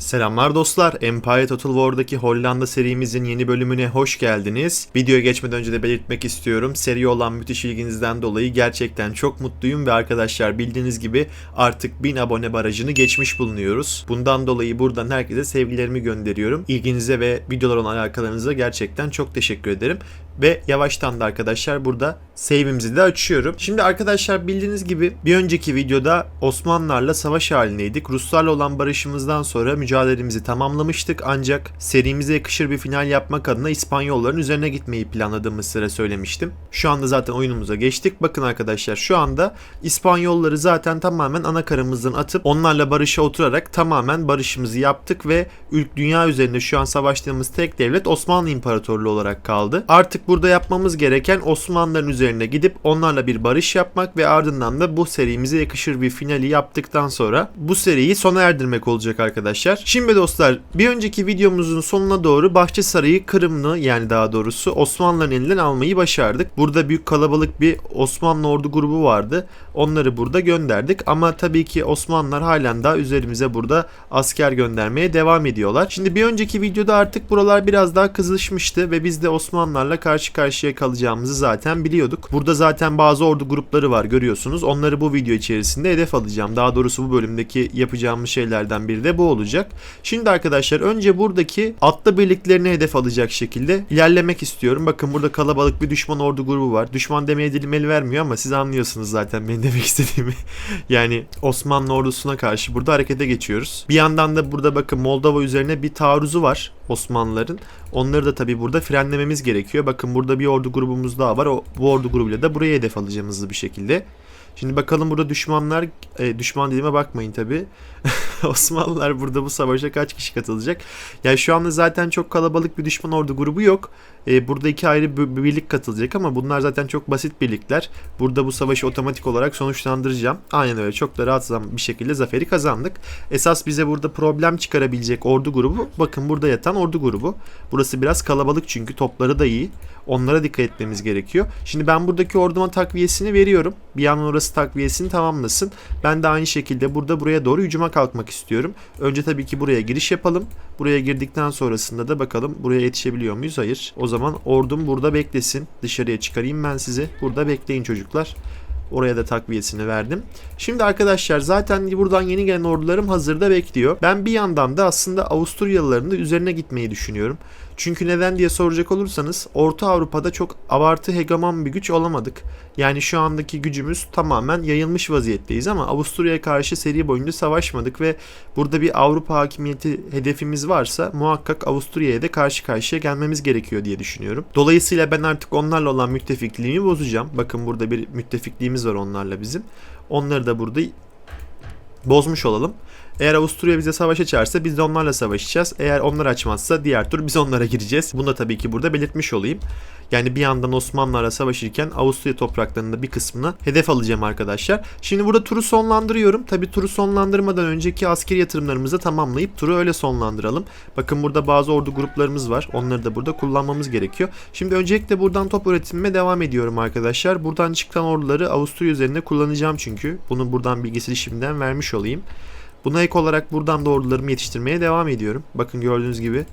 Selamlar dostlar. Empire Total War'daki Hollanda serimizin yeni bölümüne hoş geldiniz. Videoya geçmeden önce de belirtmek istiyorum. Seri olan müthiş ilginizden dolayı gerçekten çok mutluyum ve arkadaşlar bildiğiniz gibi artık 1000 abone barajını geçmiş bulunuyoruz. Bundan dolayı buradan herkese sevgilerimi gönderiyorum. İlginize ve videolar olan alakalarınıza gerçekten çok teşekkür ederim. Ve yavaştan da arkadaşlar burada save'imizi de açıyorum. Şimdi arkadaşlar bildiğiniz gibi bir önceki videoda Osmanlılarla savaş halindeydik. Ruslarla olan barışımızdan sonra mücadelemizi tamamlamıştık. Ancak serimize yakışır bir final yapmak adına İspanyolların üzerine gitmeyi planladığımı size söylemiştim. Şu anda zaten oyunumuza geçtik. Bakın arkadaşlar şu anda İspanyolları zaten tamamen ana karımızdan atıp onlarla barışa oturarak tamamen barışımızı yaptık ve ülk dünya üzerinde şu an savaştığımız tek devlet Osmanlı İmparatorluğu olarak kaldı. Artık burada yapmamız gereken Osmanlıların üzerine gidip onlarla bir barış yapmak ve ardından da bu serimize yakışır bir finali yaptıktan sonra bu seriyi sona erdirmek olacak arkadaşlar. Şimdi dostlar bir önceki videomuzun sonuna doğru Bahçesaray'ı Kırımlı yani daha doğrusu Osmanlıların elinden almayı başardık. Burada büyük kalabalık bir Osmanlı ordu grubu vardı. Onları burada gönderdik ama tabii ki Osmanlılar halen daha üzerimize burada asker göndermeye devam ediyorlar. Şimdi bir önceki videoda artık buralar biraz daha kızışmıştı ve biz de Osmanlılarla karşı karşıya kalacağımızı zaten biliyorduk. Burada zaten bazı ordu grupları var görüyorsunuz. Onları bu video içerisinde hedef alacağım. Daha doğrusu bu bölümdeki yapacağımız şeylerden biri de bu olacak. Şimdi arkadaşlar önce buradaki atlı birliklerini hedef alacak şekilde ilerlemek istiyorum. Bakın burada kalabalık bir düşman ordu grubu var. Düşman demeye dilim el vermiyor ama siz anlıyorsunuz zaten benim demek istediğimi. yani Osmanlı ordusuna karşı burada harekete geçiyoruz. Bir yandan da burada bakın Moldova üzerine bir taarruzu var Osmanlıların. Onları da tabii burada frenlememiz gerekiyor. Bakın burada bir ordu grubumuz daha var. O, bu ordu grubuyla da buraya hedef alacağım hızlı bir şekilde. Şimdi bakalım burada düşmanlar, e, düşman dediğime bakmayın tabi. Osmanlılar burada bu savaşa kaç kişi katılacak? Yani şu anda zaten çok kalabalık bir düşman ordu grubu yok. E, burada iki ayrı bir bir birlik katılacak ama bunlar zaten çok basit birlikler. Burada bu savaşı otomatik olarak sonuçlandıracağım. Aynen öyle çok da rahat bir şekilde zaferi kazandık. Esas bize burada problem çıkarabilecek ordu grubu bakın burada yatan ordu grubu. Burası biraz kalabalık çünkü topları da iyi. Onlara dikkat etmemiz gerekiyor. Şimdi ben buradaki orduma takviyesini veriyorum. Bir yandan orası takviyesini tamamlasın. Ben de aynı şekilde burada buraya doğru hücuma kalkmak istiyorum. Önce tabii ki buraya giriş yapalım. Buraya girdikten sonrasında da bakalım buraya yetişebiliyor muyuz? Hayır. O zaman ordum burada beklesin. Dışarıya çıkarayım ben sizi. Burada bekleyin çocuklar. Oraya da takviyesini verdim. Şimdi arkadaşlar zaten buradan yeni gelen ordularım hazırda bekliyor. Ben bir yandan da aslında Avusturyalıların da üzerine gitmeyi düşünüyorum. Çünkü neden diye soracak olursanız Orta Avrupa'da çok abartı hegemon bir güç olamadık. Yani şu andaki gücümüz tamamen yayılmış vaziyetteyiz ama Avusturya'ya karşı seri boyunca savaşmadık ve burada bir Avrupa hakimiyeti hedefimiz varsa muhakkak Avusturya'ya da karşı karşıya gelmemiz gerekiyor diye düşünüyorum. Dolayısıyla ben artık onlarla olan müttefikliğimi bozacağım. Bakın burada bir müttefikliğimiz var onlarla bizim. Onları da burada bozmuş olalım. Eğer Avusturya bize savaş açarsa biz de onlarla savaşacağız. Eğer onlar açmazsa diğer tur biz onlara gireceğiz. Bunu da tabii ki burada belirtmiş olayım. Yani bir yandan Osmanlılarla savaşırken Avusturya topraklarında bir kısmını hedef alacağım arkadaşlar. Şimdi burada turu sonlandırıyorum. Tabi turu sonlandırmadan önceki askeri yatırımlarımızı tamamlayıp turu öyle sonlandıralım. Bakın burada bazı ordu gruplarımız var. Onları da burada kullanmamız gerekiyor. Şimdi öncelikle buradan top üretimime devam ediyorum arkadaşlar. Buradan çıkan orduları Avusturya üzerinde kullanacağım çünkü. Bunu buradan bilgisini şimdiden vermiş olayım. Buna ek olarak buradan da ordularımı yetiştirmeye devam ediyorum. Bakın gördüğünüz gibi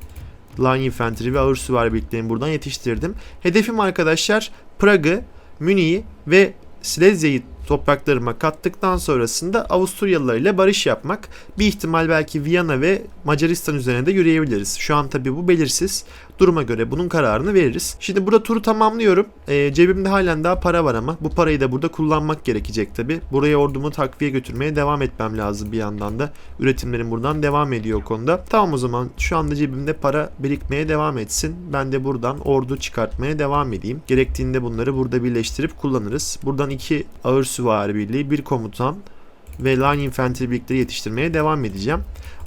Line Infantry ve ağır süvari birliklerimi buradan yetiştirdim. Hedefim arkadaşlar Prag'ı, Münih'i ve Silezya'yı topraklarıma kattıktan sonrasında Avusturyalılar ile barış yapmak. Bir ihtimal belki Viyana ve Macaristan üzerine de yürüyebiliriz. Şu an tabi bu belirsiz. Duruma göre bunun kararını veririz. Şimdi burada turu tamamlıyorum. E, cebimde halen daha para var ama bu parayı da burada kullanmak gerekecek tabi. Buraya ordumu takviye götürmeye devam etmem lazım bir yandan da. Üretimlerim buradan devam ediyor konuda. Tamam o zaman şu anda cebimde para birikmeye devam etsin. Ben de buradan ordu çıkartmaya devam edeyim. Gerektiğinde bunları burada birleştirip kullanırız. Buradan iki ağır süvari birliği, bir komutan ve line infantry birlikleri yetiştirmeye devam edeceğim.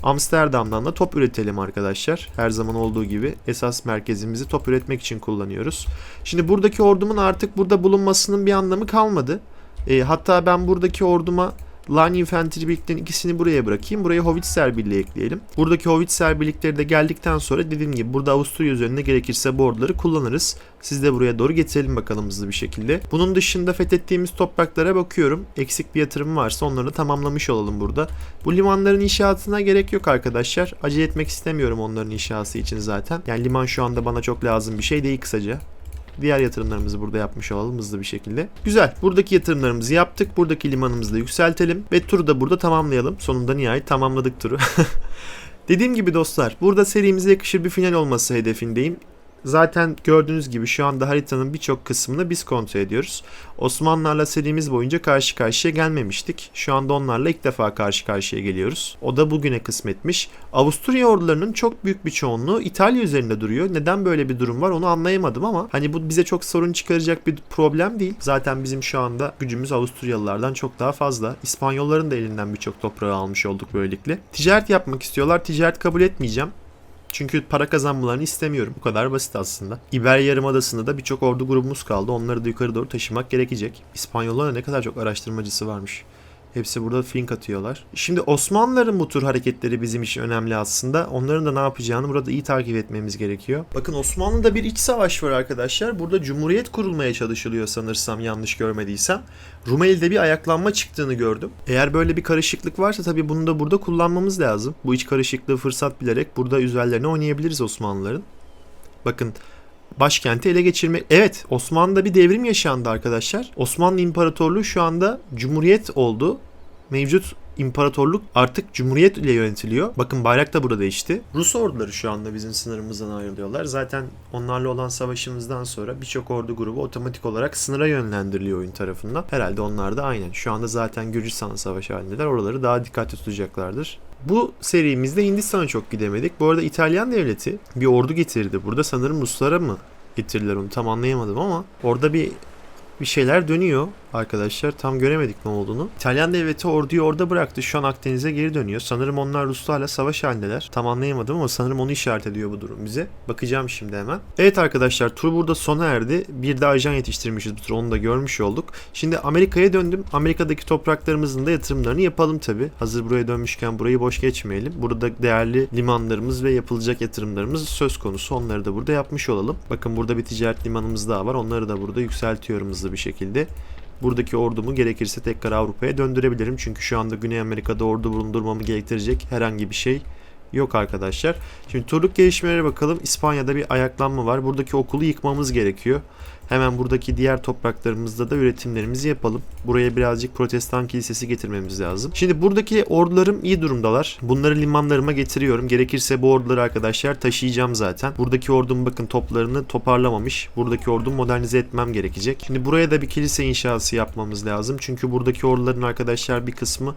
Amsterdam'dan da top üretelim arkadaşlar. Her zaman olduğu gibi esas merkezimizi top üretmek için kullanıyoruz. Şimdi buradaki ordumun artık burada bulunmasının bir anlamı kalmadı. E, hatta ben buradaki orduma Line Infantry birliklerin ikisini buraya bırakayım. Buraya Howitzer birliği ekleyelim. Buradaki Howitzer birlikleri de geldikten sonra dediğim gibi burada Avusturya üzerinde gerekirse bu orduları kullanırız. Siz de buraya doğru getirelim bakalım hızlı bir şekilde. Bunun dışında fethettiğimiz topraklara bakıyorum. Eksik bir yatırım varsa onları da tamamlamış olalım burada. Bu limanların inşaatına gerek yok arkadaşlar. Acele etmek istemiyorum onların inşası için zaten. Yani liman şu anda bana çok lazım bir şey değil kısaca. Diğer yatırımlarımızı burada yapmış olalım hızlı bir şekilde. Güzel. Buradaki yatırımlarımızı yaptık. Buradaki limanımızı da yükseltelim. Ve turu da burada tamamlayalım. Sonunda nihayet tamamladık turu. Dediğim gibi dostlar burada serimize yakışır bir final olması hedefindeyim. Zaten gördüğünüz gibi şu anda haritanın birçok kısmını biz kontrol ediyoruz. Osmanlılarla serimiz boyunca karşı karşıya gelmemiştik. Şu anda onlarla ilk defa karşı karşıya geliyoruz. O da bugüne kısmetmiş. Avusturya ordularının çok büyük bir çoğunluğu İtalya üzerinde duruyor. Neden böyle bir durum var onu anlayamadım ama hani bu bize çok sorun çıkaracak bir problem değil. Zaten bizim şu anda gücümüz Avusturyalılardan çok daha fazla. İspanyolların da elinden birçok toprağı almış olduk böylelikle. Ticaret yapmak istiyorlar. Ticaret kabul etmeyeceğim. Çünkü para kazanmalarını istemiyorum. Bu kadar basit aslında. İberya Yarımadası'nda da birçok ordu grubumuz kaldı. Onları da yukarı doğru taşımak gerekecek. İspanyolların ne kadar çok araştırmacısı varmış. Hepsi burada fink atıyorlar. Şimdi Osmanlıların bu tür hareketleri bizim için önemli aslında. Onların da ne yapacağını burada iyi takip etmemiz gerekiyor. Bakın Osmanlı'da bir iç savaş var arkadaşlar. Burada cumhuriyet kurulmaya çalışılıyor sanırsam yanlış görmediysem. Rumeli'de bir ayaklanma çıktığını gördüm. Eğer böyle bir karışıklık varsa tabii bunu da burada kullanmamız lazım. Bu iç karışıklığı fırsat bilerek burada üzerlerine oynayabiliriz Osmanlıların. Bakın başkenti ele geçirmek. Evet Osmanlı'da bir devrim yaşandı arkadaşlar. Osmanlı İmparatorluğu şu anda cumhuriyet oldu. Mevcut imparatorluk artık cumhuriyet ile yönetiliyor. Bakın bayrak da burada değişti. Rus orduları şu anda bizim sınırımızdan ayrılıyorlar. Zaten onlarla olan savaşımızdan sonra birçok ordu grubu otomatik olarak sınıra yönlendiriliyor oyun tarafından. Herhalde onlar da aynen. Şu anda zaten Gürcistan savaşı halindeler. Oraları daha dikkatli tutacaklardır. Bu serimizde Hindistan'a çok gidemedik. Bu arada İtalyan devleti bir ordu getirdi. Burada sanırım Ruslara mı getirdiler onu tam anlayamadım ama orada bir bir şeyler dönüyor arkadaşlar. Tam göremedik ne olduğunu. İtalyan devleti orduyu orada bıraktı. Şu an Akdeniz'e geri dönüyor. Sanırım onlar Ruslarla savaş halindeler. Tam anlayamadım ama sanırım onu işaret ediyor bu durum bize. Bakacağım şimdi hemen. Evet arkadaşlar tur burada sona erdi. Bir de ajan yetiştirmişiz bu tur. Onu da görmüş olduk. Şimdi Amerika'ya döndüm. Amerika'daki topraklarımızın da yatırımlarını yapalım tabi. Hazır buraya dönmüşken burayı boş geçmeyelim. Burada değerli limanlarımız ve yapılacak yatırımlarımız söz konusu. Onları da burada yapmış olalım. Bakın burada bir ticaret limanımız daha var. Onları da burada yükseltiyorum hızlı bir şekilde buradaki ordumu gerekirse tekrar Avrupa'ya döndürebilirim. Çünkü şu anda Güney Amerika'da ordu bulundurmamı gerektirecek herhangi bir şey yok arkadaşlar. Şimdi turluk gelişmelere bakalım. İspanya'da bir ayaklanma var. Buradaki okulu yıkmamız gerekiyor. Hemen buradaki diğer topraklarımızda da üretimlerimizi yapalım. Buraya birazcık protestan kilisesi getirmemiz lazım. Şimdi buradaki ordularım iyi durumdalar. Bunları limanlarıma getiriyorum. Gerekirse bu orduları arkadaşlar taşıyacağım zaten. Buradaki ordum bakın toplarını toparlamamış. Buradaki ordumu modernize etmem gerekecek. Şimdi buraya da bir kilise inşası yapmamız lazım. Çünkü buradaki orduların arkadaşlar bir kısmı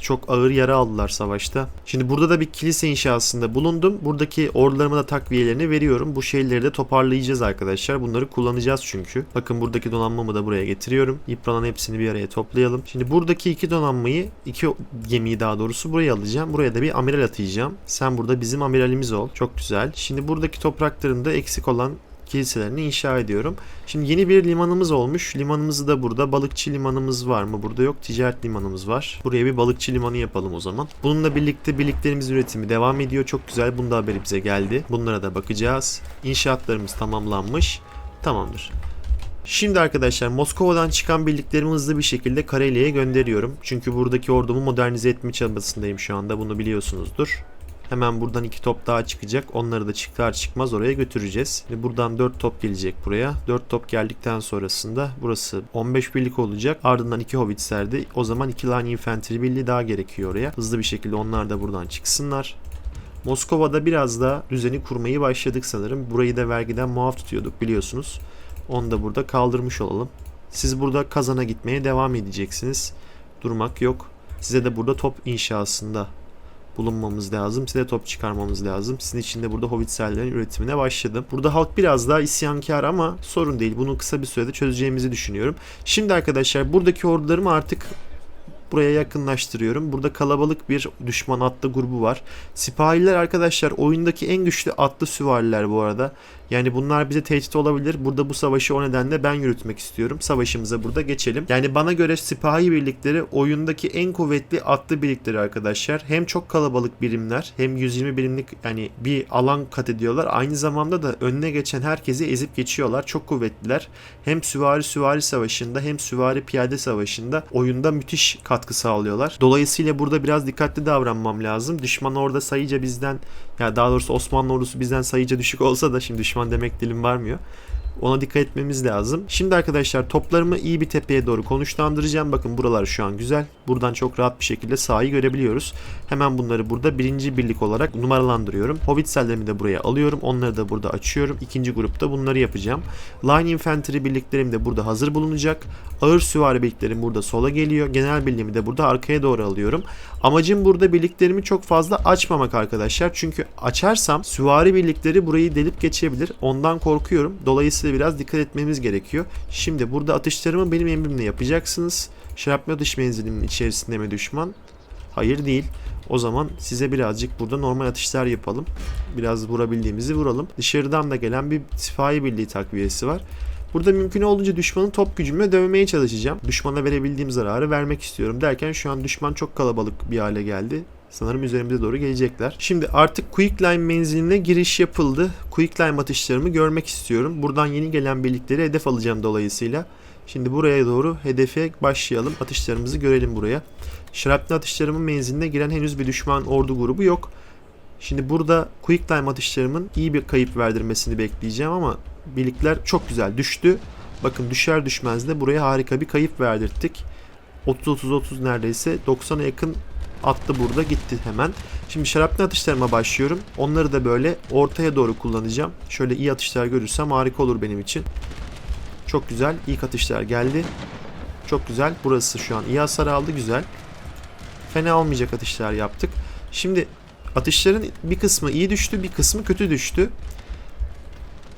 çok ağır yara aldılar savaşta. Şimdi burada da bir kilise inşasında bulundum. Buradaki ordularıma da takviyelerini veriyorum. Bu şeyleri de toparlayacağız arkadaşlar. Bunları kullanacağız çünkü. Bakın buradaki donanmamı da buraya getiriyorum. Yıpranan hepsini bir araya toplayalım. Şimdi buradaki iki donanmayı, iki gemiyi daha doğrusu buraya alacağım. Buraya da bir amiral atayacağım. Sen burada bizim amiralimiz ol. Çok güzel. Şimdi buradaki topraklarında eksik olan kiliselerini inşa ediyorum. Şimdi yeni bir limanımız olmuş. Limanımızı da burada. Balıkçı limanımız var mı? Burada yok. Ticaret limanımız var. Buraya bir balıkçı limanı yapalım o zaman. Bununla birlikte birliklerimiz üretimi devam ediyor. Çok güzel. Bunda haberi bize geldi. Bunlara da bakacağız. İnşaatlarımız tamamlanmış. Tamamdır. Şimdi arkadaşlar Moskova'dan çıkan birliklerimi hızlı bir şekilde Karelya'ya gönderiyorum. Çünkü buradaki ordumu modernize etme çabasındayım şu anda. Bunu biliyorsunuzdur. Hemen buradan iki top daha çıkacak. Onları da çıkar çıkmaz oraya götüreceğiz. Şimdi buradan 4 top gelecek buraya. 4 top geldikten sonrasında burası 15 birlik olacak. Ardından 2 Howitzer'de o zaman 2 Line Infantry birliği daha gerekiyor oraya. Hızlı bir şekilde onlar da buradan çıksınlar. Moskova'da biraz da düzeni kurmayı başladık sanırım. Burayı da vergiden muaf tutuyorduk biliyorsunuz. Onu da burada kaldırmış olalım. Siz burada kazana gitmeye devam edeceksiniz. Durmak yok. Size de burada top inşasında bulunmamız lazım. Size top çıkarmamız lazım. Sizin için de burada Howitzer'lerin üretimine başladım. Burada halk biraz daha isyankar ama sorun değil. Bunu kısa bir sürede çözeceğimizi düşünüyorum. Şimdi arkadaşlar buradaki ordularımı artık buraya yakınlaştırıyorum. Burada kalabalık bir düşman atlı grubu var. Sipahiler arkadaşlar oyundaki en güçlü atlı süvariler bu arada. Yani bunlar bize tehdit olabilir. Burada bu savaşı o nedenle ben yürütmek istiyorum. Savaşımıza burada geçelim. Yani bana göre sipahi birlikleri oyundaki en kuvvetli atlı birlikleri arkadaşlar. Hem çok kalabalık birimler hem 120 birimlik yani bir alan kat ediyorlar. Aynı zamanda da önüne geçen herkesi ezip geçiyorlar. Çok kuvvetliler. Hem süvari süvari savaşında hem süvari piyade savaşında oyunda müthiş katkı sağlıyorlar. Dolayısıyla burada biraz dikkatli davranmam lazım. Düşman orada sayıca bizden ya daha doğrusu Osmanlı ordusu bizden sayıca düşük olsa da şimdi düşman demek dilim varmıyor. Ona dikkat etmemiz lazım. Şimdi arkadaşlar toplarımı iyi bir tepeye doğru konuşlandıracağım. Bakın buralar şu an güzel. Buradan çok rahat bir şekilde sahayı görebiliyoruz. Hemen bunları burada birinci birlik olarak numaralandırıyorum. Hobbitsellerimi de buraya alıyorum. Onları da burada açıyorum. İkinci grupta bunları yapacağım. Line Infantry birliklerim de burada hazır bulunacak. Ağır süvari birliklerim burada sola geliyor. Genel birliğimi de burada arkaya doğru alıyorum. Amacım burada birliklerimi çok fazla açmamak arkadaşlar. Çünkü açarsam süvari birlikleri burayı delip geçebilir. Ondan korkuyorum. Dolayısıyla biraz dikkat etmemiz gerekiyor. Şimdi burada atışlarımı benim emrimle yapacaksınız. Şarapma atış menzilimin içerisinde mi düşman? Hayır değil. O zaman size birazcık burada normal atışlar yapalım. Biraz vurabildiğimizi vuralım. Dışarıdan da gelen bir sipahi birliği takviyesi var. Burada mümkün olduğunca düşmanın top gücümle dövmeye çalışacağım. Düşmana verebildiğim zararı vermek istiyorum derken şu an düşman çok kalabalık bir hale geldi. Sanırım üzerimize doğru gelecekler. Şimdi artık Quick Line menziline giriş yapıldı. Quick Line atışlarımı görmek istiyorum. Buradan yeni gelen birlikleri hedef alacağım dolayısıyla. Şimdi buraya doğru hedefe başlayalım. Atışlarımızı görelim buraya. Şaraplı atışlarımın menziline giren henüz bir düşman ordu grubu yok. Şimdi burada Quick Time atışlarımın iyi bir kayıp verdirmesini bekleyeceğim ama birlikler çok güzel düştü. Bakın düşer düşmez de buraya harika bir kayıp verdirttik. 30-30-30 neredeyse 90'a yakın attı burada gitti hemen. Şimdi şaraplı atışlarıma başlıyorum. Onları da böyle ortaya doğru kullanacağım. Şöyle iyi atışlar görürsem harika olur benim için. Çok güzel. İlk atışlar geldi. Çok güzel. Burası şu an iyi hasar aldı. Güzel. Fena olmayacak atışlar yaptık. Şimdi atışların bir kısmı iyi düştü, bir kısmı kötü düştü.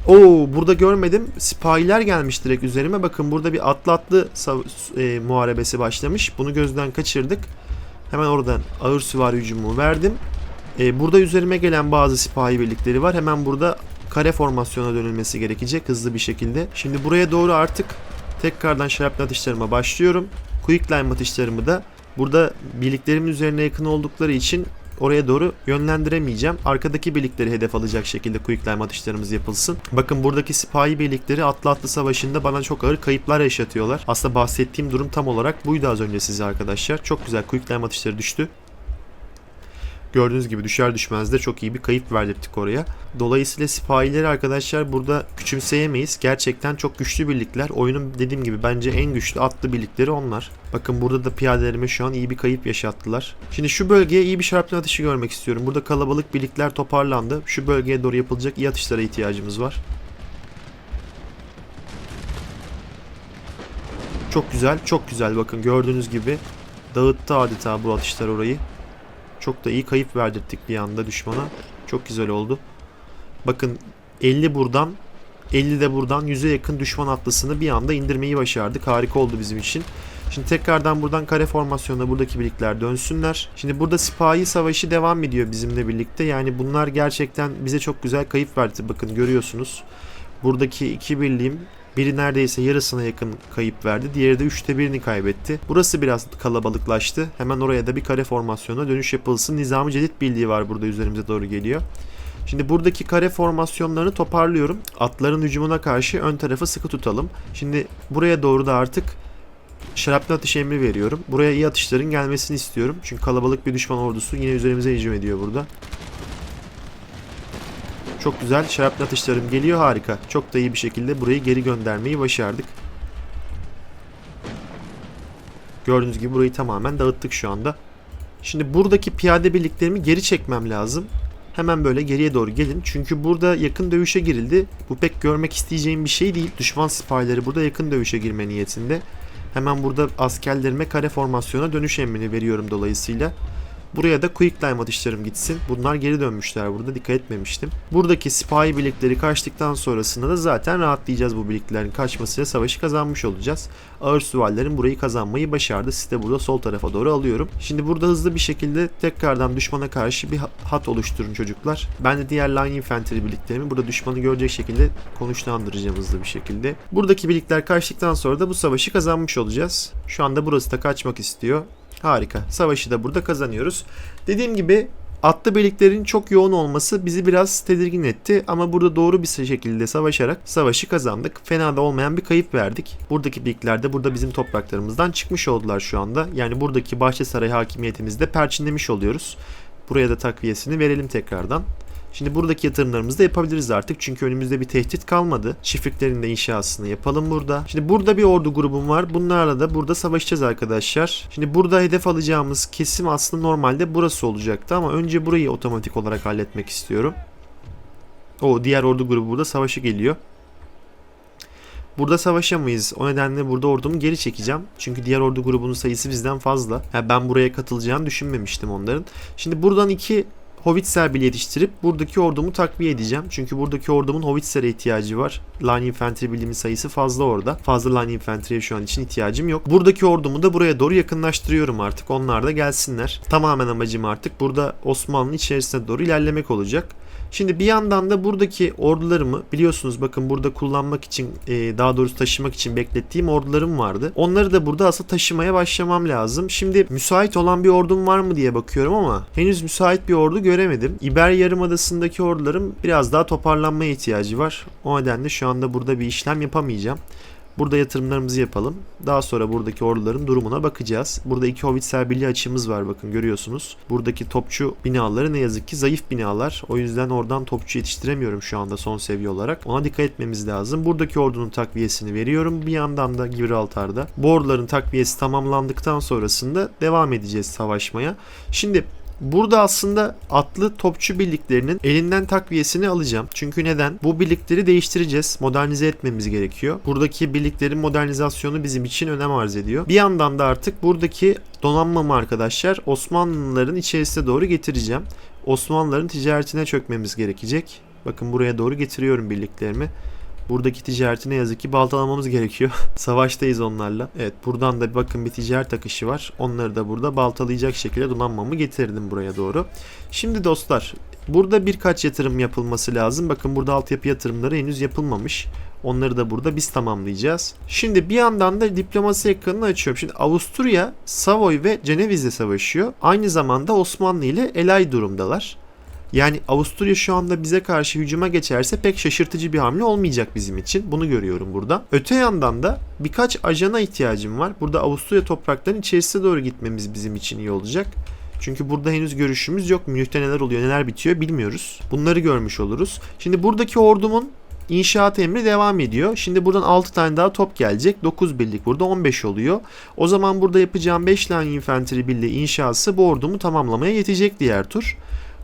Oo burada görmedim. Sipahiler gelmiş direkt üzerime. Bakın burada bir atlı atlı e, muharebesi başlamış. Bunu gözden kaçırdık. Hemen oradan ağır süvari hücumu verdim. E, burada üzerime gelen bazı sipahi birlikleri var. Hemen burada kare formasyona dönülmesi gerekecek hızlı bir şekilde. Şimdi buraya doğru artık tekrardan şaraplı atışlarıma başlıyorum. Quick line atışlarımı da burada birliklerimin üzerine yakın oldukları için oraya doğru yönlendiremeyeceğim. Arkadaki birlikleri hedef alacak şekilde quick line atışlarımız yapılsın. Bakın buradaki sipahi birlikleri atlı atlı savaşında bana çok ağır kayıplar yaşatıyorlar. Aslında bahsettiğim durum tam olarak buydu az önce size arkadaşlar. Çok güzel quick line atışları düştü. Gördüğünüz gibi düşer düşmez de çok iyi bir kayıp verdirttik oraya. Dolayısıyla sipahileri arkadaşlar burada küçümseyemeyiz. Gerçekten çok güçlü birlikler. Oyunun dediğim gibi bence en güçlü atlı birlikleri onlar. Bakın burada da piyadelerime şu an iyi bir kayıp yaşattılar. Şimdi şu bölgeye iyi bir şaraplı atışı görmek istiyorum. Burada kalabalık birlikler toparlandı. Şu bölgeye doğru yapılacak iyi atışlara ihtiyacımız var. Çok güzel, çok güzel bakın gördüğünüz gibi dağıttı adeta bu atışlar orayı. Çok da iyi kayıp verdirttik bir anda düşmana. Çok güzel oldu. Bakın 50 buradan 50 de buradan 100'e yakın düşman atlısını bir anda indirmeyi başardık. Harika oldu bizim için. Şimdi tekrardan buradan kare formasyonda buradaki birlikler dönsünler. Şimdi burada sipahi savaşı devam ediyor bizimle birlikte. Yani bunlar gerçekten bize çok güzel kayıp verdi. Bakın görüyorsunuz. Buradaki iki birliğim biri neredeyse yarısına yakın kayıp verdi. Diğeri de üçte birini kaybetti. Burası biraz kalabalıklaştı. Hemen oraya da bir kare formasyona dönüş yapılsın. Nizami Cedid Birliği var burada üzerimize doğru geliyor. Şimdi buradaki kare formasyonlarını toparlıyorum. Atların hücumuna karşı ön tarafı sıkı tutalım. Şimdi buraya doğru da artık şaraplı atış emri veriyorum. Buraya iyi atışların gelmesini istiyorum. Çünkü kalabalık bir düşman ordusu yine üzerimize hücum ediyor burada. Çok güzel. Şaraplı atışlarım geliyor. Harika. Çok da iyi bir şekilde burayı geri göndermeyi başardık. Gördüğünüz gibi burayı tamamen dağıttık şu anda. Şimdi buradaki piyade birliklerimi geri çekmem lazım. Hemen böyle geriye doğru gelin. Çünkü burada yakın dövüşe girildi. Bu pek görmek isteyeceğim bir şey değil. Düşman sipahileri burada yakın dövüşe girme niyetinde. Hemen burada askerlerime kare formasyona dönüş emrini veriyorum dolayısıyla. Buraya da quick time atışlarım gitsin. Bunlar geri dönmüşler burada dikkat etmemiştim. Buradaki sipahi birlikleri kaçtıktan sonrasında da zaten rahatlayacağız bu birliklerin kaçmasıyla savaşı kazanmış olacağız. Ağır süvarilerin burayı kazanmayı başardı. Sizi de burada sol tarafa doğru alıyorum. Şimdi burada hızlı bir şekilde tekrardan düşmana karşı bir ha- hat oluşturun çocuklar. Ben de diğer line infantry birliklerimi burada düşmanı görecek şekilde konuşlandıracağım hızlı bir şekilde. Buradaki birlikler kaçtıktan sonra da bu savaşı kazanmış olacağız. Şu anda burası da kaçmak istiyor. Harika. Savaşı da burada kazanıyoruz. Dediğim gibi atlı birliklerin çok yoğun olması bizi biraz tedirgin etti ama burada doğru bir şekilde savaşarak savaşı kazandık. Fena da olmayan bir kayıp verdik. Buradaki birlikler de burada bizim topraklarımızdan çıkmış oldular şu anda. Yani buradaki Bahçesaray hakimiyetimizi de perçinlemiş oluyoruz. Buraya da takviyesini verelim tekrardan. Şimdi buradaki yatırımlarımızı da yapabiliriz artık. Çünkü önümüzde bir tehdit kalmadı. Çiftliklerin de inşasını yapalım burada. Şimdi burada bir ordu grubum var. Bunlarla da burada savaşacağız arkadaşlar. Şimdi burada hedef alacağımız kesim aslında normalde burası olacaktı ama önce burayı otomatik olarak halletmek istiyorum. O diğer ordu grubu burada savaşı geliyor. Burada savaşamayız. O nedenle burada ordumu geri çekeceğim. Çünkü diğer ordu grubunun sayısı bizden fazla. Yani ben buraya katılacağını düşünmemiştim onların. Şimdi buradan iki Howitzer bile yetiştirip buradaki ordumu takviye edeceğim. Çünkü buradaki ordumun Howitzer'e ihtiyacı var. Line Infantry birliğimin sayısı fazla orada. Fazla Line Infantry'ye şu an için ihtiyacım yok. Buradaki ordumu da buraya doğru yakınlaştırıyorum artık. Onlar da gelsinler. Tamamen amacım artık burada Osmanlı içerisine doğru ilerlemek olacak. Şimdi bir yandan da buradaki ordularımı biliyorsunuz bakın burada kullanmak için e, daha doğrusu taşımak için beklettiğim ordularım vardı. Onları da burada asıl taşımaya başlamam lazım. Şimdi müsait olan bir ordum var mı diye bakıyorum ama henüz müsait bir ordu göremedim. İber Yarımadası'ndaki ordularım biraz daha toparlanmaya ihtiyacı var. O nedenle şu anda burada bir işlem yapamayacağım. Burada yatırımlarımızı yapalım. Daha sonra buradaki orduların durumuna bakacağız. Burada iki Howitzer birliği açığımız var bakın görüyorsunuz. Buradaki topçu binaları ne yazık ki zayıf binalar. O yüzden oradan topçu yetiştiremiyorum şu anda son seviye olarak. Ona dikkat etmemiz lazım. Buradaki ordunun takviyesini veriyorum. Bir yandan da Gibraltar'da. Bu orduların takviyesi tamamlandıktan sonrasında devam edeceğiz savaşmaya. Şimdi Burada aslında atlı topçu birliklerinin elinden takviyesini alacağım. Çünkü neden? Bu birlikleri değiştireceğiz. Modernize etmemiz gerekiyor. Buradaki birliklerin modernizasyonu bizim için önem arz ediyor. Bir yandan da artık buradaki donanmamı arkadaşlar Osmanlıların içerisine doğru getireceğim. Osmanlıların ticaretine çökmemiz gerekecek. Bakın buraya doğru getiriyorum birliklerimi. Buradaki ticareti yazık ki baltalamamız gerekiyor. Savaştayız onlarla. Evet buradan da bakın bir ticaret akışı var. Onları da burada baltalayacak şekilde donanmamı getirdim buraya doğru. Şimdi dostlar burada birkaç yatırım yapılması lazım. Bakın burada altyapı yatırımları henüz yapılmamış. Onları da burada biz tamamlayacağız. Şimdi bir yandan da diplomasi ekranını açıyorum. Şimdi Avusturya, Savoy ve Ceneviz'le savaşıyor. Aynı zamanda Osmanlı ile elay durumdalar. Yani Avusturya şu anda bize karşı hücuma geçerse pek şaşırtıcı bir hamle olmayacak bizim için. Bunu görüyorum burada. Öte yandan da birkaç ajana ihtiyacım var. Burada Avusturya topraklarının içerisine doğru gitmemiz bizim için iyi olacak. Çünkü burada henüz görüşümüz yok. Münih'te neler oluyor, neler bitiyor bilmiyoruz. Bunları görmüş oluruz. Şimdi buradaki ordumun İnşaat emri devam ediyor. Şimdi buradan 6 tane daha top gelecek. 9 birlik burada 15 oluyor. O zaman burada yapacağım 5 line infantry birliği inşası bu ordumu tamamlamaya yetecek diğer tur.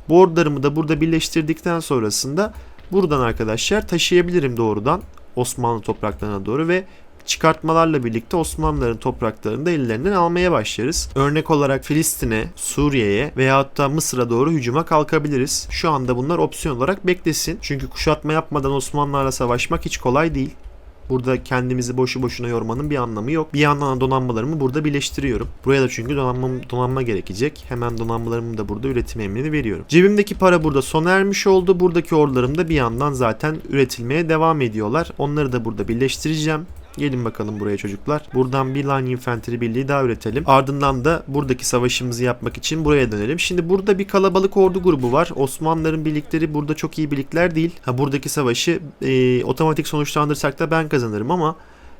Bu ordularımı da burada birleştirdikten sonrasında buradan arkadaşlar taşıyabilirim doğrudan Osmanlı topraklarına doğru ve çıkartmalarla birlikte Osmanlıların topraklarını da ellerinden almaya başlarız. Örnek olarak Filistin'e, Suriye'ye veya hatta Mısır'a doğru hücuma kalkabiliriz. Şu anda bunlar opsiyon olarak beklesin. Çünkü kuşatma yapmadan Osmanlılarla savaşmak hiç kolay değil. Burada kendimizi boşu boşuna yormanın bir anlamı yok. Bir yandan da donanmalarımı burada birleştiriyorum. Buraya da çünkü donanma, donanma gerekecek. Hemen donanmalarımı da burada üretim emrini veriyorum. Cebimdeki para burada sona ermiş oldu. Buradaki ordularım da bir yandan zaten üretilmeye devam ediyorlar. Onları da burada birleştireceğim. Gelin bakalım buraya çocuklar. Buradan bir line infantry birliği daha üretelim. Ardından da buradaki savaşımızı yapmak için buraya dönelim. Şimdi burada bir kalabalık ordu grubu var. Osmanlıların birlikleri burada çok iyi birlikler değil. Ha buradaki savaşı e, otomatik sonuçlandırsak da ben kazanırım ama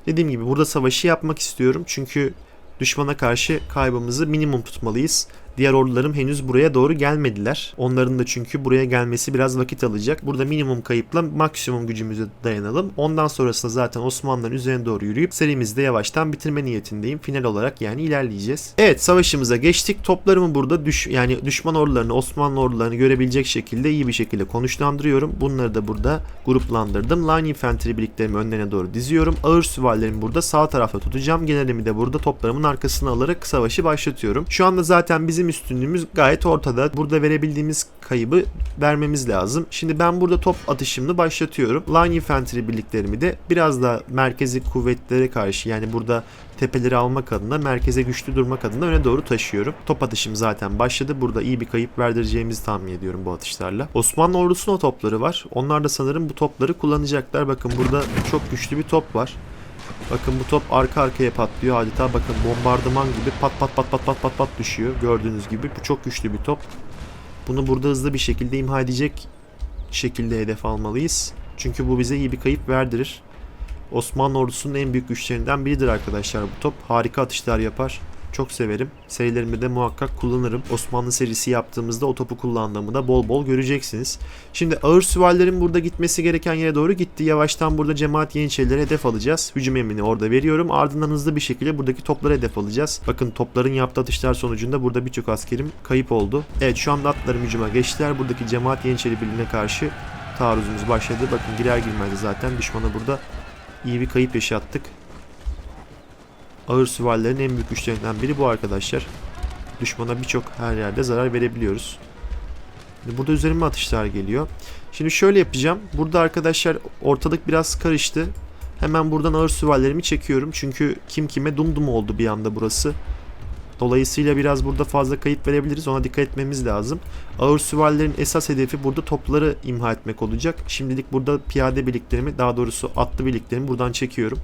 dediğim gibi burada savaşı yapmak istiyorum. Çünkü düşmana karşı kaybımızı minimum tutmalıyız. Diğer ordularım henüz buraya doğru gelmediler. Onların da çünkü buraya gelmesi biraz vakit alacak. Burada minimum kayıpla maksimum gücümüze dayanalım. Ondan sonrasında zaten Osmanlıların üzerine doğru yürüyüp serimizi de yavaştan bitirme niyetindeyim. Final olarak yani ilerleyeceğiz. Evet savaşımıza geçtik. Toplarımı burada düş yani düşman ordularını, Osmanlı ordularını görebilecek şekilde iyi bir şekilde konuşlandırıyorum. Bunları da burada gruplandırdım. Line infantry birliklerimi önlerine doğru diziyorum. Ağır süvarilerimi burada sağ tarafta tutacağım. Generalimi de burada toplarımın arkasına alarak savaşı başlatıyorum. Şu anda zaten bizim bizim üstünlüğümüz gayet ortada. Burada verebildiğimiz kaybı vermemiz lazım. Şimdi ben burada top atışımını başlatıyorum. Line infantry birliklerimi de biraz da merkezi kuvvetlere karşı yani burada tepeleri almak adına merkeze güçlü durmak adına öne doğru taşıyorum. Top atışım zaten başladı. Burada iyi bir kayıp verdireceğimizi tahmin ediyorum bu atışlarla. Osmanlı ordusunun o topları var. Onlar da sanırım bu topları kullanacaklar. Bakın burada çok güçlü bir top var. Bakın bu top arka arkaya patlıyor adeta bakın bombardıman gibi pat pat pat pat pat pat pat düşüyor gördüğünüz gibi bu çok güçlü bir top. Bunu burada hızlı bir şekilde imha edecek şekilde hedef almalıyız. Çünkü bu bize iyi bir kayıp verdirir. Osmanlı ordusunun en büyük güçlerinden biridir arkadaşlar bu top. Harika atışlar yapar. Çok severim. Serilerimde de muhakkak kullanırım. Osmanlı serisi yaptığımızda o topu kullandığımı da bol bol göreceksiniz. Şimdi ağır süvarilerin burada gitmesi gereken yere doğru gitti. Yavaştan burada cemaat yeniçerileri hedef alacağız. Hücum emrini orada veriyorum. Ardından hızlı bir şekilde buradaki topları hedef alacağız. Bakın topların yaptığı atışlar sonucunda burada birçok askerim kayıp oldu. Evet şu anda atlarım hücuma geçtiler. Buradaki cemaat yeniçeri birliğine karşı taarruzumuz başladı. Bakın girer girmez zaten düşmana burada iyi bir kayıp yaşattık. Ağır süvarilerin en büyük güçlerinden biri bu arkadaşlar. Düşmana birçok her yerde zarar verebiliyoruz. Burada üzerime atışlar geliyor. Şimdi şöyle yapacağım. Burada arkadaşlar ortalık biraz karıştı. Hemen buradan ağır süvarilerimi çekiyorum. Çünkü kim kime dumdum oldu bir anda burası. Dolayısıyla biraz burada fazla kayıp verebiliriz. Ona dikkat etmemiz lazım. Ağır süvarilerin esas hedefi burada topları imha etmek olacak. Şimdilik burada piyade birliklerimi daha doğrusu atlı birliklerimi buradan çekiyorum.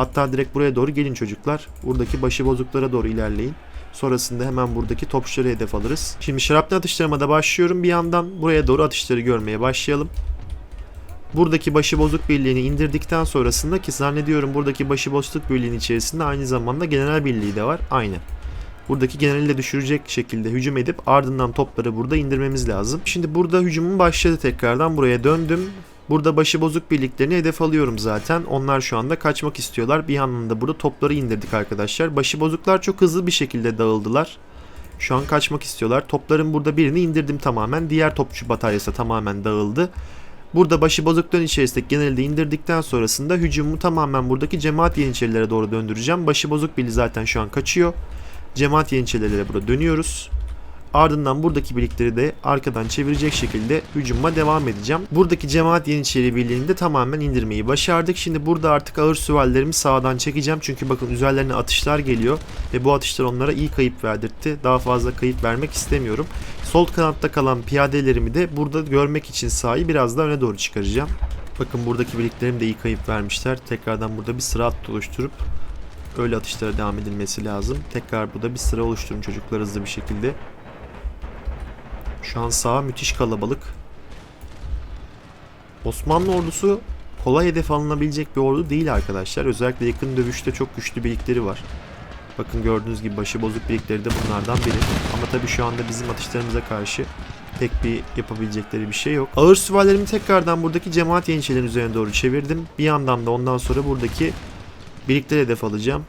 Hatta direkt buraya doğru gelin çocuklar. Buradaki başıbozuklara doğru ilerleyin. Sonrasında hemen buradaki topçuları hedef alırız. Şimdi şaraplı atışlarıma da başlıyorum. Bir yandan buraya doğru atışları görmeye başlayalım. Buradaki başıbozuk birliğini indirdikten sonrasında ki zannediyorum buradaki başıbozukluk birliğinin içerisinde aynı zamanda general birliği de var. Aynı. Buradaki generali de düşürecek şekilde hücum edip ardından topları burada indirmemiz lazım. Şimdi burada hücumum başladı tekrardan buraya döndüm. Burada başıbozuk birliklerini hedef alıyorum zaten. Onlar şu anda kaçmak istiyorlar. Bir yandan da burada topları indirdik arkadaşlar. Başıbozuklar çok hızlı bir şekilde dağıldılar. Şu an kaçmak istiyorlar. Topların burada birini indirdim tamamen. Diğer topçu bataryası tamamen dağıldı. Burada başıbozukların içerisindeki geneli de indirdikten sonrasında hücumu tamamen buradaki cemaat yeniçerilere doğru döndüreceğim. Başıbozuk birliği zaten şu an kaçıyor. Cemaat yeniçerilere burada dönüyoruz. Ardından buradaki birlikleri de arkadan çevirecek şekilde hücuma devam edeceğim. Buradaki cemaat yeniçeri birliğini de tamamen indirmeyi başardık. Şimdi burada artık ağır süvarilerimi sağdan çekeceğim. Çünkü bakın üzerlerine atışlar geliyor. Ve bu atışlar onlara iyi kayıp verdirtti. Daha fazla kayıp vermek istemiyorum. Sol kanatta kalan piyadelerimi de burada görmek için sahi biraz daha öne doğru çıkaracağım. Bakın buradaki birliklerim de iyi kayıp vermişler. Tekrardan burada bir sıra hattı oluşturup öyle atışlara devam edilmesi lazım. Tekrar burada bir sıra oluşturun çocuklar hızlı bir şekilde. Şu an sağ müthiş kalabalık. Osmanlı ordusu kolay hedef alınabilecek bir ordu değil arkadaşlar. Özellikle yakın dövüşte çok güçlü birlikleri var. Bakın gördüğünüz gibi başıbozuk birlikleri de bunlardan biri. Ama tabii şu anda bizim atışlarımıza karşı pek bir yapabilecekleri bir şey yok. Ağır süvarilerimi tekrardan buradaki cemaat yeniçerilerin üzerine doğru çevirdim. Bir yandan da ondan sonra buradaki birlikleri hedef alacağım.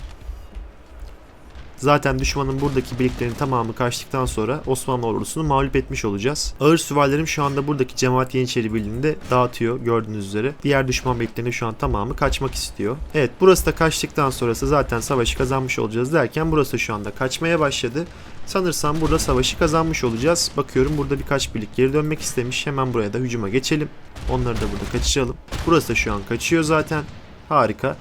Zaten düşmanın buradaki birliklerin tamamı kaçtıktan sonra Osmanlı ordusunu mağlup etmiş olacağız. Ağır süvarilerim şu anda buradaki cemaat yeniçeri birliğinde dağıtıyor gördüğünüz üzere. Diğer düşman birliklerinin şu an tamamı kaçmak istiyor. Evet burası da kaçtıktan sonrası zaten savaşı kazanmış olacağız derken burası şu anda kaçmaya başladı. Sanırsam burada savaşı kazanmış olacağız. Bakıyorum burada birkaç birlik geri dönmek istemiş. Hemen buraya da hücuma geçelim. Onları da burada kaçıralım. Burası da şu an kaçıyor zaten. Harika.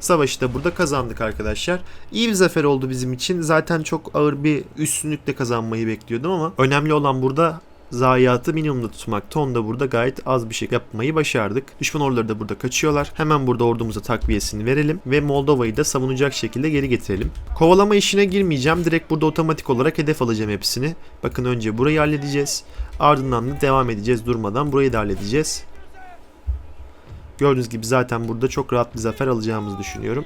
Savaşı da burada kazandık arkadaşlar. İyi bir zafer oldu bizim için. Zaten çok ağır bir üstünlükle kazanmayı bekliyordum ama önemli olan burada zayiatı minimumda tutmakta. Onu da burada gayet az bir şey yapmayı başardık. Düşman orduları da burada kaçıyorlar. Hemen burada ordumuza takviyesini verelim ve Moldova'yı da savunacak şekilde geri getirelim. Kovalama işine girmeyeceğim. Direkt burada otomatik olarak hedef alacağım hepsini. Bakın önce burayı halledeceğiz. Ardından da devam edeceğiz durmadan. Burayı da halledeceğiz. Gördüğünüz gibi zaten burada çok rahat bir zafer alacağımızı düşünüyorum.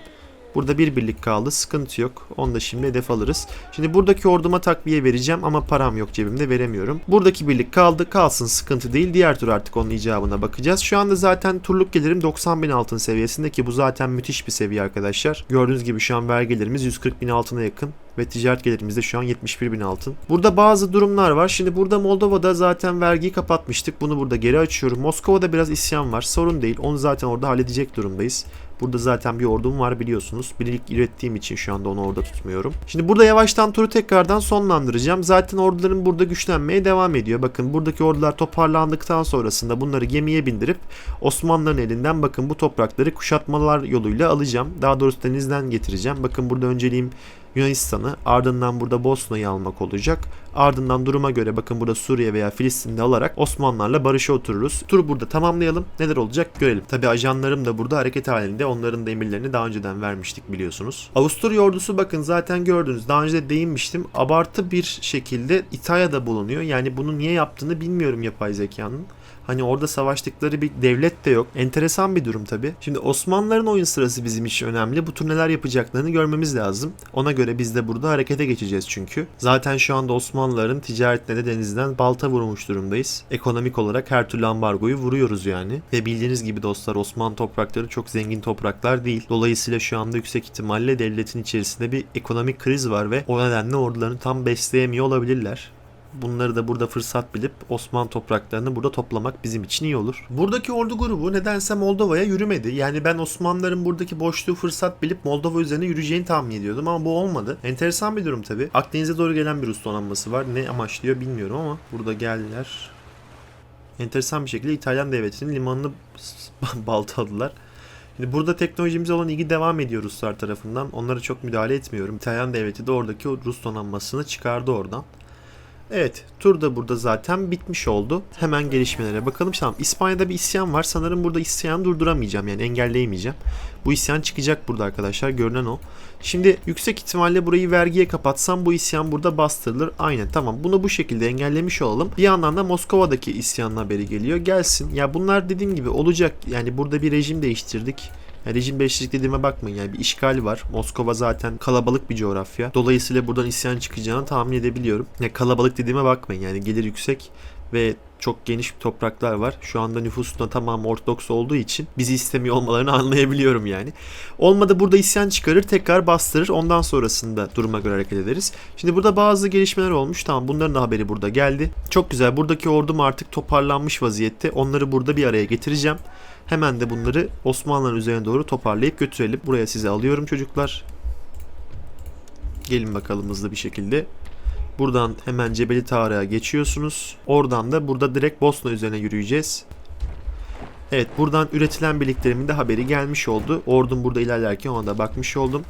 Burada bir birlik kaldı. Sıkıntı yok. Onu da şimdi hedef alırız. Şimdi buradaki orduma takviye vereceğim ama param yok cebimde veremiyorum. Buradaki birlik kaldı. Kalsın sıkıntı değil. Diğer tur artık onun icabına bakacağız. Şu anda zaten turluk gelirim 90 bin altın seviyesinde ki bu zaten müthiş bir seviye arkadaşlar. Gördüğünüz gibi şu an vergilerimiz 140 bin altına yakın. Ve ticaret gelirimiz de şu an 71 bin altın. Burada bazı durumlar var. Şimdi burada Moldova'da zaten vergiyi kapatmıştık. Bunu burada geri açıyorum. Moskova'da biraz isyan var. Sorun değil. Onu zaten orada halledecek durumdayız. Burada zaten bir ordum var biliyorsunuz. Birlik ürettiğim için şu anda onu orada tutmuyorum. Şimdi burada yavaştan turu tekrardan sonlandıracağım. Zaten ordularım burada güçlenmeye devam ediyor. Bakın buradaki ordular toparlandıktan sonrasında bunları gemiye bindirip Osmanlıların elinden bakın bu toprakları kuşatmalar yoluyla alacağım. Daha doğrusu denizden getireceğim. Bakın burada önceliğim Yunanistan'ı ardından burada Bosna'yı almak olacak. Ardından duruma göre bakın burada Suriye veya Filistin'de alarak Osmanlılarla barışa otururuz. Turu burada tamamlayalım. Neler olacak görelim. Tabi ajanlarım da burada hareket halinde. Onların da emirlerini daha önceden vermiştik biliyorsunuz. Avusturya ordusu bakın zaten gördünüz. Daha önce de değinmiştim. Abartı bir şekilde İtalya'da bulunuyor. Yani bunu niye yaptığını bilmiyorum yapay zekanın. Hani orada savaştıkları bir devlet de yok. Enteresan bir durum tabi. Şimdi Osmanlıların oyun sırası bizim için önemli. Bu tür neler yapacaklarını görmemiz lazım. Ona göre biz de burada harekete geçeceğiz çünkü. Zaten şu anda Osmanlıların ticaretine de denizden balta vurmuş durumdayız. Ekonomik olarak her türlü ambargoyu vuruyoruz yani. Ve bildiğiniz gibi dostlar Osmanlı toprakları çok zengin topraklar değil. Dolayısıyla şu anda yüksek ihtimalle devletin içerisinde bir ekonomik kriz var ve o nedenle ordularını tam besleyemiyor olabilirler. Bunları da burada fırsat bilip Osmanlı topraklarını burada toplamak bizim için iyi olur. Buradaki ordu grubu nedense Moldova'ya yürümedi. Yani ben Osmanlıların buradaki boşluğu fırsat bilip Moldova üzerine yürüyeceğini tahmin ediyordum ama bu olmadı. Enteresan bir durum tabi. Akdeniz'e doğru gelen bir Rus donanması var. Ne amaçlıyor bilmiyorum ama burada geldiler. Enteresan bir şekilde İtalyan devletinin limanını baltaladılar. Şimdi burada teknolojimize olan ilgi devam ediyor Ruslar tarafından. Onlara çok müdahale etmiyorum. İtalyan devleti de oradaki Rus donanmasını çıkardı oradan. Evet tur da burada zaten bitmiş oldu. Hemen gelişmelere bakalım. Tamam İspanya'da bir isyan var. Sanırım burada isyanı durduramayacağım yani engelleyemeyeceğim. Bu isyan çıkacak burada arkadaşlar görünen o. Şimdi yüksek ihtimalle burayı vergiye kapatsam bu isyan burada bastırılır. Aynen tamam bunu bu şekilde engellemiş olalım. Bir yandan da Moskova'daki isyanın haberi geliyor. Gelsin. Ya bunlar dediğim gibi olacak. Yani burada bir rejim değiştirdik. Yani rejim değişiklik dediğime bakmayın yani bir işgal var. Moskova zaten kalabalık bir coğrafya. Dolayısıyla buradan isyan çıkacağını tahmin edebiliyorum. Yani kalabalık dediğime bakmayın yani gelir yüksek ve çok geniş topraklar var. Şu anda nüfusun da tamamı Ortodoks olduğu için bizi istemiyor olmalarını anlayabiliyorum yani. Olmadı burada isyan çıkarır tekrar bastırır ondan sonrasında duruma göre hareket ederiz. Şimdi burada bazı gelişmeler olmuş tamam bunların da haberi burada geldi. Çok güzel buradaki ordum artık toparlanmış vaziyette onları burada bir araya getireceğim. Hemen de bunları Osmanlı'nın üzerine doğru toparlayıp götürelim. Buraya sizi alıyorum çocuklar. Gelin bakalım hızlı bir şekilde. Buradan hemen Cebeli Tarık'a geçiyorsunuz. Oradan da burada direkt Bosna üzerine yürüyeceğiz. Evet buradan üretilen birliklerimin de haberi gelmiş oldu. Ordum burada ilerlerken ona da bakmış oldum.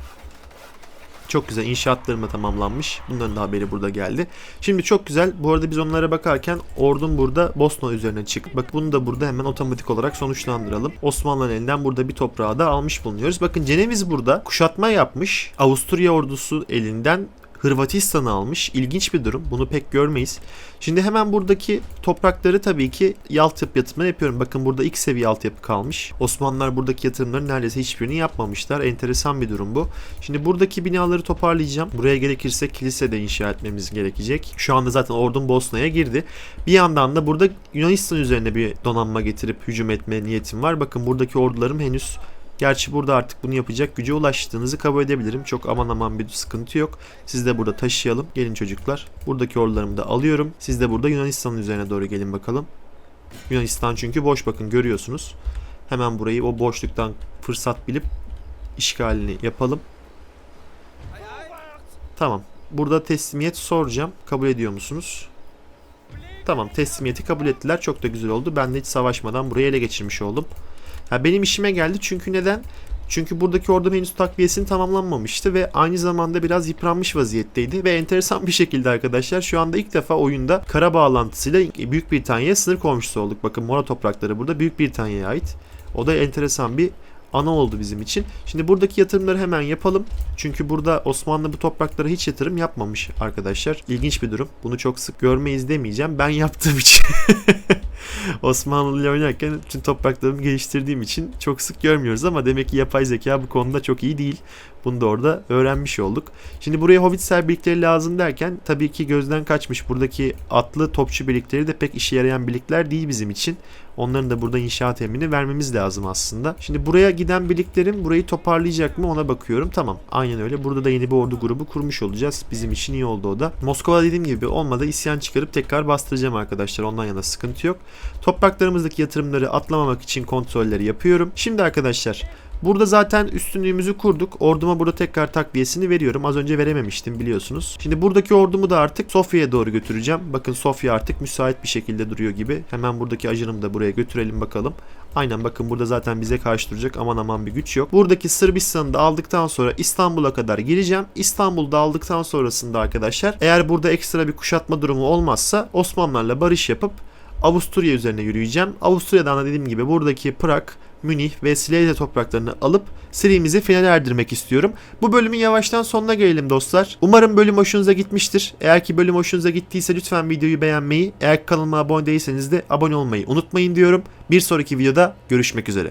Çok güzel inşaatlarım da tamamlanmış. Bunların da haberi burada geldi. Şimdi çok güzel. Bu arada biz onlara bakarken ordum burada Bosna üzerine çık. Bak bunu da burada hemen otomatik olarak sonuçlandıralım. Osmanlı'nın elinden burada bir toprağı da almış bulunuyoruz. Bakın Ceneviz burada kuşatma yapmış. Avusturya ordusu elinden Hırvatistan'ı almış. İlginç bir durum. Bunu pek görmeyiz. Şimdi hemen buradaki toprakları tabii ki altyapı yatırımları yapıyorum. Bakın burada ilk seviye altyapı kalmış. Osmanlılar buradaki yatırımların neredeyse hiçbirini yapmamışlar. Enteresan bir durum bu. Şimdi buradaki binaları toparlayacağım. Buraya gerekirse kilise de inşa etmemiz gerekecek. Şu anda zaten ordum Bosna'ya girdi. Bir yandan da burada Yunanistan üzerine bir donanma getirip hücum etme niyetim var. Bakın buradaki ordularım henüz Gerçi burada artık bunu yapacak güce ulaştığınızı kabul edebilirim. Çok aman aman bir sıkıntı yok. Siz de burada taşıyalım. Gelin çocuklar. Buradaki ordularımı da alıyorum. Siz de burada Yunanistan'ın üzerine doğru gelin bakalım. Yunanistan çünkü boş bakın görüyorsunuz. Hemen burayı o boşluktan fırsat bilip işgalini yapalım. Tamam. Burada teslimiyet soracağım. Kabul ediyor musunuz? Tamam teslimiyeti kabul ettiler. Çok da güzel oldu. Ben de hiç savaşmadan burayı ele geçirmiş oldum. Ha, benim işime geldi çünkü neden? Çünkü buradaki ordum henüz takviyesini tamamlanmamıştı ve aynı zamanda biraz yıpranmış vaziyetteydi. Ve enteresan bir şekilde arkadaşlar şu anda ilk defa oyunda kara bağlantısıyla Büyük Britanya'ya sınır komşusu olduk. Bakın Mora toprakları burada Büyük Britanya'ya ait. O da enteresan bir ana oldu bizim için. Şimdi buradaki yatırımları hemen yapalım. Çünkü burada Osmanlı bu topraklara hiç yatırım yapmamış arkadaşlar. İlginç bir durum. Bunu çok sık görmeyiz demeyeceğim. Ben yaptığım için. Osmanlı ile oynarken tüm topraklarımı geliştirdiğim için çok sık görmüyoruz ama demek ki yapay zeka bu konuda çok iyi değil. Bunu da orada öğrenmiş olduk. Şimdi buraya Hovitser birlikleri lazım derken tabii ki gözden kaçmış. Buradaki atlı topçu birlikleri de pek işe yarayan birlikler değil bizim için. Onların da burada inşaat emrini vermemiz lazım aslında. Şimdi buraya giden birliklerim burayı toparlayacak mı ona bakıyorum. Tamam aynen öyle. Burada da yeni bir ordu grubu kurmuş olacağız. Bizim için iyi oldu o da. Moskova dediğim gibi olmadı isyan çıkarıp tekrar bastıracağım arkadaşlar. Ondan yana sıkıntı yok. Topraklarımızdaki yatırımları atlamamak için kontrolleri yapıyorum. Şimdi arkadaşlar Burada zaten üstünlüğümüzü kurduk. Orduma burada tekrar takviyesini veriyorum. Az önce verememiştim biliyorsunuz. Şimdi buradaki ordumu da artık Sofya'ya doğru götüreceğim. Bakın Sofya artık müsait bir şekilde duruyor gibi. Hemen buradaki ajanımı da buraya götürelim bakalım. Aynen bakın burada zaten bize karşı duracak aman aman bir güç yok. Buradaki Sırbistan'ı da aldıktan sonra İstanbul'a kadar gireceğim. İstanbul'da aldıktan sonrasında arkadaşlar eğer burada ekstra bir kuşatma durumu olmazsa Osmanlılarla barış yapıp Avusturya üzerine yürüyeceğim. Avusturya'dan da dediğim gibi buradaki Prag, Münih ve Silezya topraklarını alıp serimizi finale erdirmek istiyorum. Bu bölümün yavaştan sonuna gelelim dostlar. Umarım bölüm hoşunuza gitmiştir. Eğer ki bölüm hoşunuza gittiyse lütfen videoyu beğenmeyi, eğer kanalıma abone değilseniz de abone olmayı unutmayın diyorum. Bir sonraki videoda görüşmek üzere.